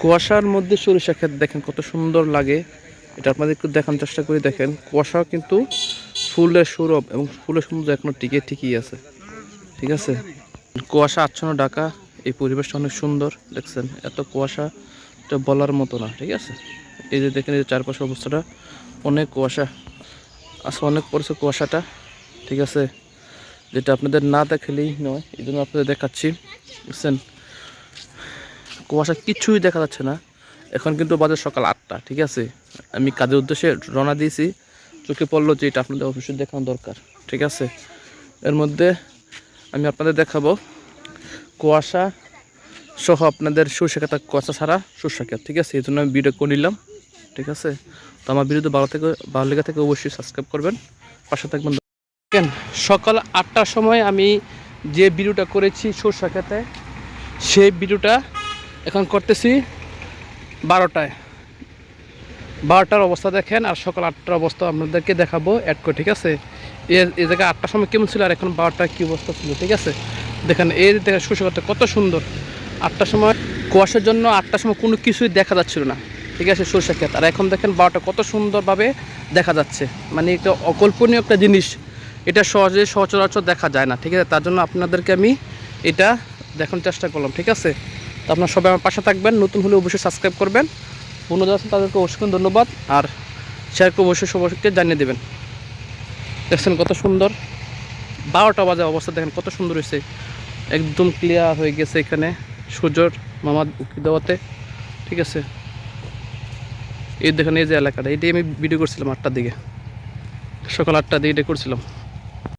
কুয়াশার মধ্যে সরিষা ক্ষেত দেখেন কত সুন্দর লাগে। এটা আপনাদের একটু দেখানোর চেষ্টা করে, দেখেন। কুয়াশা কিন্তু ফুলের সৌরভ এবং ফুলের সৌন্দর্য এখনও টিকে ঠিকই আছে। ঠিক আছে? কুয়াশা আচ্ছন্ন ঢাকা, এই পরিবেশটা অনেক সুন্দর, দেখছেন? এত কুয়াশা এটা বলার মতো না, ঠিক আছে? এই যে দেখেন, এই চারপাশের অবস্থাটা, অনেক কুয়াশা আসলে অনেক পড়েছে কুয়াশাটা, ঠিক আছে? যেটা আপনাদের না দেখালেই নয়, এই জন্য আপনাদের দেখাচ্ছি বুঝছেন কুয়াশা কিছুই দেখা যাচ্ছে না। এখন কিন্তু বাজে সকাল আটটা, ঠিক আছে? আমি কাজের উদ্দেশ্যে রওনা দিয়েছি। চোখে পড়ল যে এটা আপনাদের অবশ্যই দেখানো দরকার, ঠিক আছে? এর মধ্যে আমি আপনাদের দেখাবো কুয়াশা সহ আপনাদের সর্ষে খাতা কুয়াশা ছাড়া খাত ঠিক আছে? এই জন্য আমি ভিডিও করে নিলাম, ঠিক আছে? তো আমার ভিডিও ভালো থেকে, ভালো লেগে থেকে অবশ্যই সাবস্ক্রাইব করবেন, পাশে থাকবেন। দেখেন, সকাল আটটার সময় আমি যে ভিডিওটা করেছি সর্ষে খেতে সেই ভিডিওটা এখন করতেছি বারোটায়। বারোটার অবস্থা দেখেন আর সকাল আটটার অবস্থা আপনাদেরকে দেখাবো অ্যাড করে, ঠিক আছে? এর এই জায়গায় আটটার সময় কেমন ছিল আর এখন বারোটায় কী অবস্থা ছিল, ঠিক আছে? দেখেন, এই দেখেন করতে কত সুন্দর। আটটার সময় কুয়াশার জন্য আটটার সময় কোনো কিছুই দেখা যাচ্ছিল না, ঠিক আছে, সরষে ক্ষেত। আর এখন দেখেন বারোটা কত সুন্দরভাবে দেখা যাচ্ছে। মানে একটা অকল্পনীয় একটা জিনিস। এটা সহজে সচরাচর দেখা যায় না, ঠিক আছে? তার জন্য আপনাদেরকে আমি এটা দেখানোর চেষ্টা করলাম, ঠিক আছে? তো আপনার সবাই আমার পাশে থাকবেন, নতুন হলে অবশ্যই সাবস্ক্রাইব করবেন। বন্ধুদের আছেন তাদেরকে অবশ্যই ধন্যবাদ। আর শেয়ার করে অবশ্যই সবাইকে জানিয়ে দেবেন। দেখছেন কত সুন্দর? বারোটা বাজে অবস্থা, দেখেন কত সুন্দর হয়েছে। একদম ক্লিয়ার হয়ে গেছে এখানে সূর্যর মামার উকি দেওয়াতে। ঠিক আছে? এই দেখেন, এই যে এলাকাটা, এটাই আমি ভিডিও করছিলাম আটটার দিকে। সকাল আটটার দিকে এটা করছিলাম।